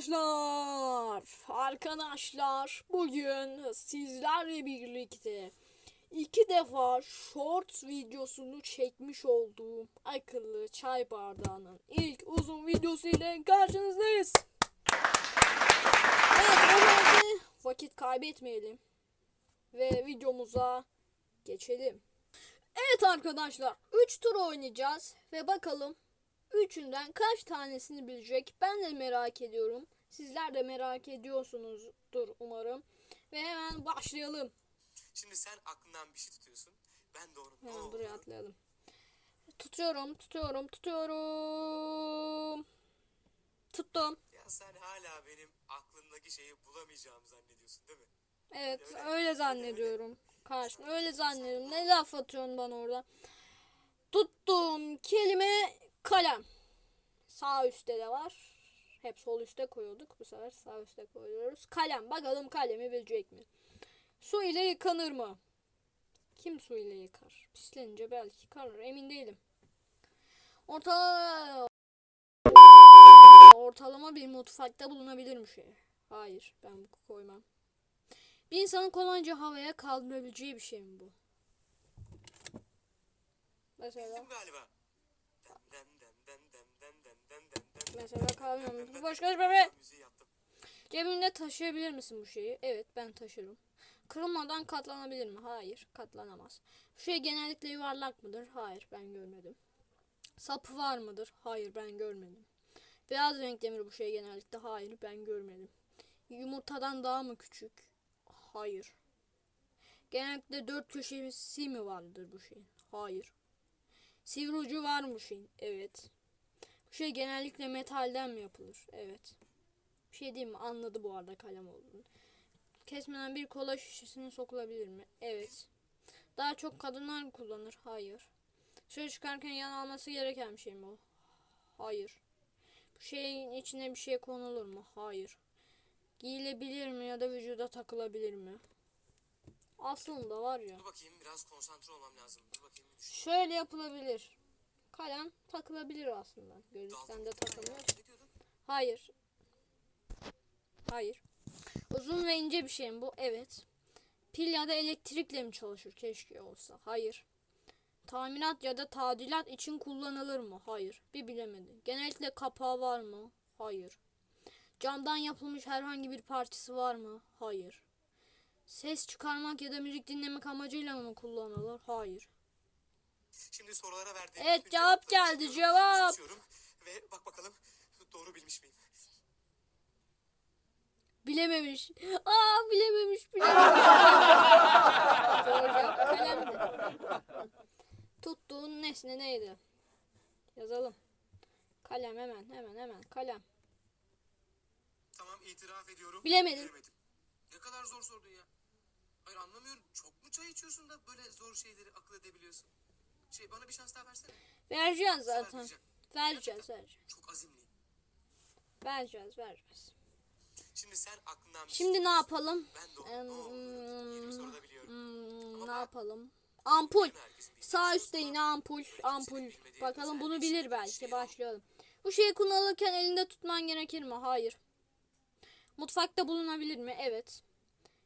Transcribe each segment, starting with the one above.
Arkadaşlar, arkadaşlar bugün sizlerle birlikte iki defa short videosunu çekmiş olduğum akıllı çay bardağının ilk uzun videosu ile karşınızdayız. Evet, vakit kaybetmeyelim ve videomuza geçelim. Evet arkadaşlar 3 tur oynayacağız ve bakalım üçünden kaç tanesini bilecek ben de merak ediyorum. Sizler de merak ediyorsunuzdur umarım. Ve hemen başlayalım. Şimdi sen aklından bir şey tutuyorsun. Ben de onun ne Hemen buraya atlayalım. Tutuyorum, tutuyorum, tutuyorum. Tuttum. Ya sen hala benim aklımdaki şeyi bulamayacağımı zannediyorsun değil mi? Evet Öyle, öyle zannediyorum. Karşım öyle zannediyorum. Ne laf atıyorsun bana orada? Tuttuğum kelime kalem. Sağ üstte de var. Hep sol üstte koyuyorduk. Bu sefer sağ üstte koyuyoruz. Kalem. Bakalım kalemi bilecek mi? Su ile yıkanır mı? Kim su ile yıkar? Pislenince belki yıkar. Emin değilim. Orta... Ortalama bir mutfakta bulunabilir mi şey? Hayır. Ben bu koymam. Bir insanın kolayca havaya kaldırabileceği bir şey mi bu? Mesela, Bildim galiba. Mesela kaç dem bebe. Cebinde taşıyabilir misin bu şeyi? Evet ben taşırım. Kırılmadan katlanabilir mi? Hayır katlanamaz. Bu şey genellikle yuvarlak mıdır? Hayır ben görmedim. Sapı var mıdır? Hayır ben görmedim. Beyaz renkte mi bu şey genellikle? Hayır ben görmedim. Yumurtadan daha mı küçük? Hayır. Genellikle dört köşesi mi vardır bu şeyin? Hayır. Sivri ucu var mı bu şeyin? Evet. Bu şey genellikle metalden mi yapılır? Evet. Bir şey diyeyim mi? Anladı bu arada kalem olduğunu. Kesmeden bir kola şişesine sokulabilir mi? Evet. Daha çok kadınlar mı kullanır? Hayır. Dışarı çıkarken yan alması gereken bir şey mi o? Hayır. Bu şeyin içine bir şey konulur mu? Hayır. Giyilebilir mi ya da vücuda takılabilir mi? Aslında var ya. Dur bakayım biraz konsantre olmam lazım. Dur bakayım bir düşün. Şöyle yapılabilir. Kalem takılabilir aslında. Gözlükten de diyordun? Hayır. Hayır. Uzun ve ince bir şey mi bu? Evet. Pil ya da elektrikle mi çalışır? Keşke olsa. Hayır. Tamirat ya da tadilat için kullanılır mı? Hayır. Bir bilemedi. Genellikle kapağı var mı? Hayır. Camdan yapılmış herhangi bir parçası var mı? Hayır. Ses çıkarmak ya da müzik dinlemek amacıyla mı kullanılır? Hayır. Şimdi sorulara verdiğim Evet, bütün cevap cevapları geldi, seçiyorum, cevap. seçiyorum Ve bak bakalım doğru bilmiş miyim? Bilememiş. Aa bilememiş bilememiş. Doğru cevap kalemdi. Tuttuğun nesne neydi? Yazalım. Kalem hemen hemen hemen kalem. Tamam itiraf ediyorum. Bilemedim. Bilemedim. Ne kadar zor sordun ya. Hayır anlamıyorum. Çok mu çay içiyorsun da böyle zor şeyleri akıl edebiliyorsun? Şey bana bir şans daha versene. Vereceğiz zaten. Vereceğiz vereceğiz. Çok azimliyim. Vereceğiz vereceğiz. Şimdi sen aklından Şimdi şey ne yapalım? Ben de onu ne olduğunu 20 soruda biliyorum. Hmm, Ama ne yapalım? Ampul. Sağ üstte şey yine ampul. Ampul. Bakalım bunu şey, bilir belki. şey. Başlayalım. Bu şeyi kullanırken elinde tutman gerekir mi? Hayır. Mutfakta bulunabilir mi? Evet.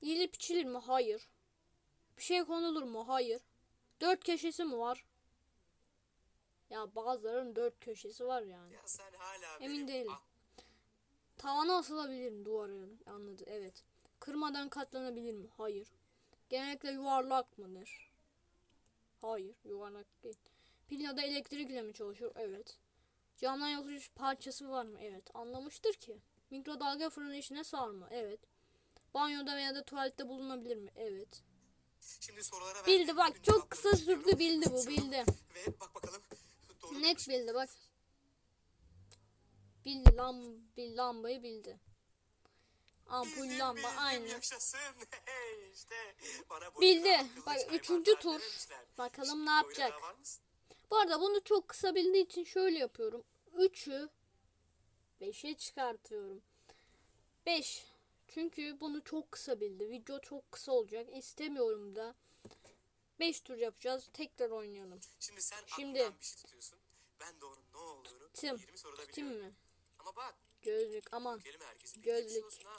Yiyilip içilir mi? Hayır. Bir şey konulur mu? Hayır. Dört köşesi mi var? Ya bazılarının dört köşesi var yani. Ya sen hala Emin benim değilim. Tavana asılabilir mi duvara? Anladı. Evet. Kırmadan katlanabilir mi? Hayır. Genellikle yuvarlak mıdır? Hayır. Yuvarlak değil. Pil ya da elektrikle mi çalışır? Evet. Camdan yapılmış parçası var mı? Evet. Anlamıştır ki. Mikrodalga fırını içine sar mı? Evet. Banyoda veya da tuvalette bulunabilir mi? Evet. Şimdi sorulara Bildi bak çok kısa sürdü bildi bu bildi. Ve bak bakalım doğru Net bildi bak. Bildi lam bil lambayı bildi. Ampul Bildim, lamba bildim, aynı. Yaşasın. İşte bana Bildi. Bak üçüncü tur. Bakalım ne yapacak. Bu arada bunu çok kısa bildiği için şöyle yapıyorum. 3'ü 5'e çıkartıyorum. 5. Çünkü bunu çok kısa bildi. Video çok kısa olacak. İstemiyorum da. 5 tur yapacağız. Tekrar oynayalım. Şimdi sen Şimdi- aklından bir şey tutuyorsun. Ben de onun ne olduğunu Tuttum. 20 soruda Tutayım biliyorum. mı? Ama bak Gözlük aman. Kelime herkesin Gözlük. bildiği bir şey olsun ha.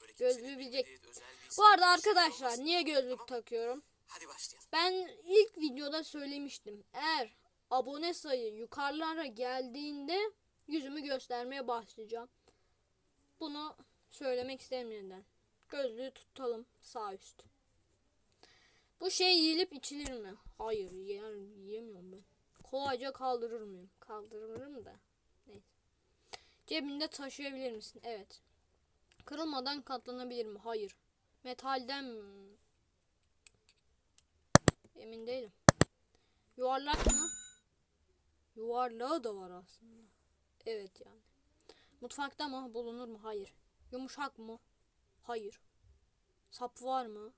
Böyle Gözlüğü bilecek. bilmediği özel bir Bu isim, arada bir şey arkadaşlar olmasın. niye gözlük Tamam. takıyorum? Hadi başlayalım. Ben ilk videoda söylemiştim. Eğer abone sayı yukarılara geldiğinde yüzümü göstermeye başlayacağım. Bunu söylemek istemediğimden. Gözlüğü tutalım sağ üst. Bu şey yiyilip içilir mi? Hayır yer, yiyemiyorum ben. Kolayca kaldırır mıyım? Kaldırırım da. Neyse. Cebinde taşıyabilir misin? Evet. Kırılmadan katlanabilir mi? Hayır. Metalden mi? Emin değilim. Yuvarlak mı? Yuvarlağı da var aslında. Evet yani. Mutfakta mı? Bulunur mu? Hayır. Yumuşak mı? Hayır. Sap var mı?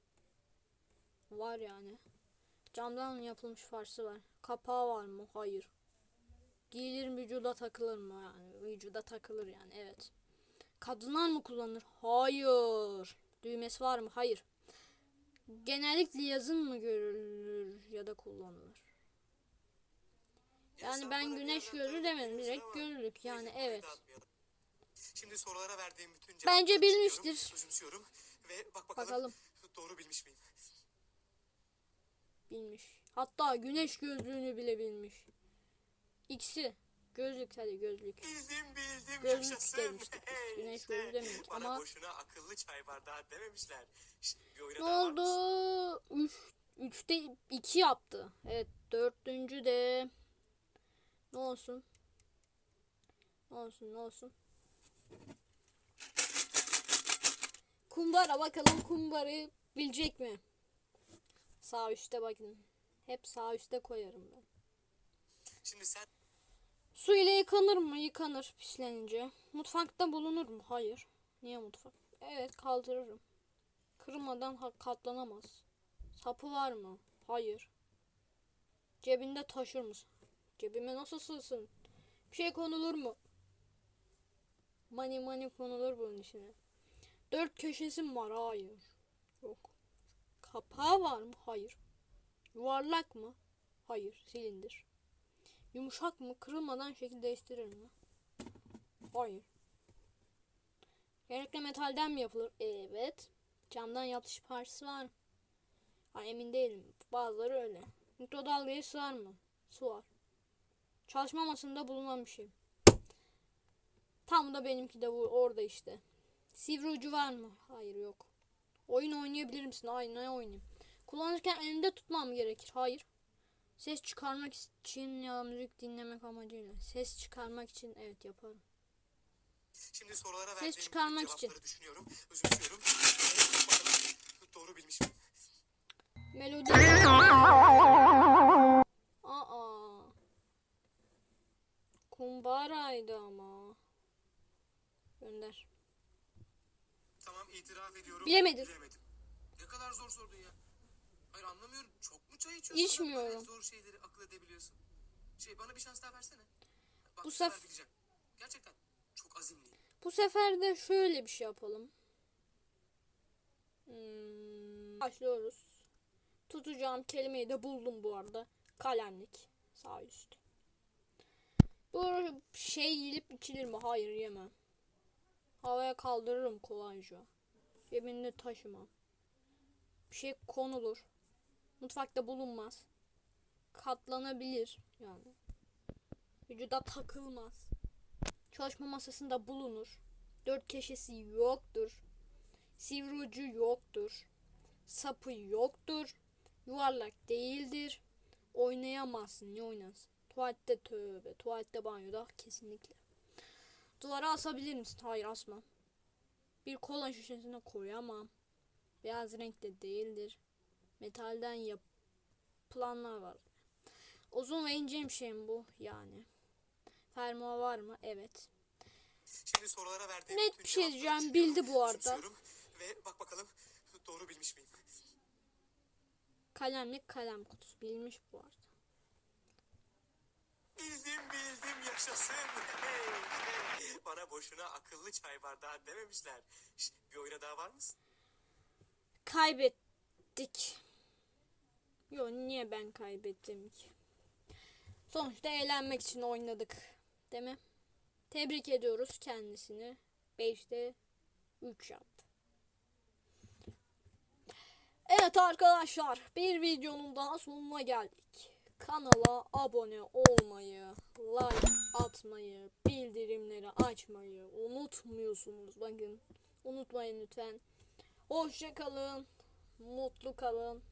Var yani. Camdan yapılmış farsı var. Kapağı var mı? Hayır. Giyilir mi, vücuda takılır mı? Yani vücuda takılır yani evet. Kadınlar mı kullanır? Hayır. Düğmesi var mı? Hayır. Genellikle yazın mı görülür ya da kullanılır? Ya Yani ben güneş tanıdık demedim. Direkt ama görürlük yani evet. Şimdi sorulara verdiğim bütün Bence cevapları bilmiştir. düşünüyorum, Özümsüyorum ve bak bakalım, Bakalım. doğru bilmiş miyim? Bilmiş. Hatta güneş gözlüğünü bile bilmiş. İkisi. Gözlük hadi gözlük. Bildim bildim Gözlük yaşasın. demiştik biz, güneş gözü demedik Bana ama- boşuna akıllı çay bardağı dememişler. Şşt, bir oyuna Ne daha var mısın? oldu? Üç, üçte iki yaptı. Evet dördüncü de ne olsun? Ne olsun ne olsun? Kumbara bakalım kumbarayı bilecek mi? Sağ üstte bakın. Hep sağ üstte koyarım ben. Şimdi sen Su ile yıkanır mı? Yıkanır pislenince. Mutfakta bulunur mu? Hayır. Niye mutfak? Evet kaldırırım. Kırılmadan ha- katlanamaz. Sapı var mı? Hayır. Cebinde taşır mısın? Cebime nasıl sığsın? Bir şey konulur mu? Mani mani konulur bunun içine. Dört köşesi mi var? Hayır. Yok. Kapağı var mı? Hayır. Yuvarlak mı? Hayır. Silindir. Yumuşak mı? Kırılmadan şekil değiştirir mi? Hayır. Genellikle metalden mi yapılır? Evet. Camdan yapış parçası var mı? Emin değilim. Bazıları öyle. Mikrodalgaya sığar mı? Sığar. Çalışma masasında bulunan bir şey. Tam da benimki de orada işte. Sivri ucu var mı? Hayır yok. Oyun oynayabilir misin? Hayır ne oynayayım? Kullanırken elimde tutmam gerekir. Hayır. Ses çıkarmak için ya müzik dinlemek amacıyla. Ses çıkarmak için evet yaparım. şimdi sorulara Ses verdiğim çıkarmak bütün için. düşünüyorum, özümsüyorum doğru bilmiş miyim? Melodi. Aa. Kumbaraydı ama. Gönder. Tamam itiraf ediyorum. Bilemedim. Bilemedim. Ne kadar zor sordun ya. Hayır anlamıyorum. Çok mu çay içiyorsun? İçmiyorum. Zor şeyleri akıl edebiliyorsun. Şey bana bir şans daha versene. Bak Bu sefer sef- bileceğim. Gerçekten çok azimliyim. Bu sefer de şöyle bir şey yapalım. Hmm, başlıyoruz. Tutacağım kelimeyi de buldum bu arada. Kalemlik. Sağ üst. Bu şey yiyilip içilir mi? Hayır yemem. Havaya kaldırırım kolayca. Cebinde taşımam. Bir şey konulur. Mutfakta bulunmaz. Katlanabilir yani. Vücuda takılmaz. Çalışma masasında bulunur. Dört köşesi yoktur. Sivri ucu yoktur. Sapı yoktur. Yuvarlak değildir. Oynayamazsın. Niye oynasın? Tuvalette tövbe. Tuvalette banyoda kesinlikle. Duvara asabilir misin? Hayır asmam. Bir kola şişesine koyamam. Beyaz renkte değildir. Metalden yapılanlar var. Uzun ve ince bir şey mi bu? Yani. Fermuar var mı? Evet. Şimdi sorulara verdiğim Net bir şey diyeceğim, bildi bu arada. ve bak bakalım doğru bilmiş miyim? Kalemlik kalem kutusu. Bilmiş bu arada. Bildim bildim yaşasın. Bana boşuna akıllı çay bardağı dememişler. Şşt, bir oyuna daha var mısın? Kaybettik. Yo niye ben kaybettim ki? Sonuçta eğlenmek için oynadık. Değil mi? Tebrik ediyoruz kendisini. 5'te 3 yaptı. Evet arkadaşlar bir videonun daha sonuna geldik. Kanala abone olmayı, like atmayı, bildirimleri açmayı unutmuyorsunuz. Bakın unutmayın lütfen. Hoşça kalın. Mutlu kalın.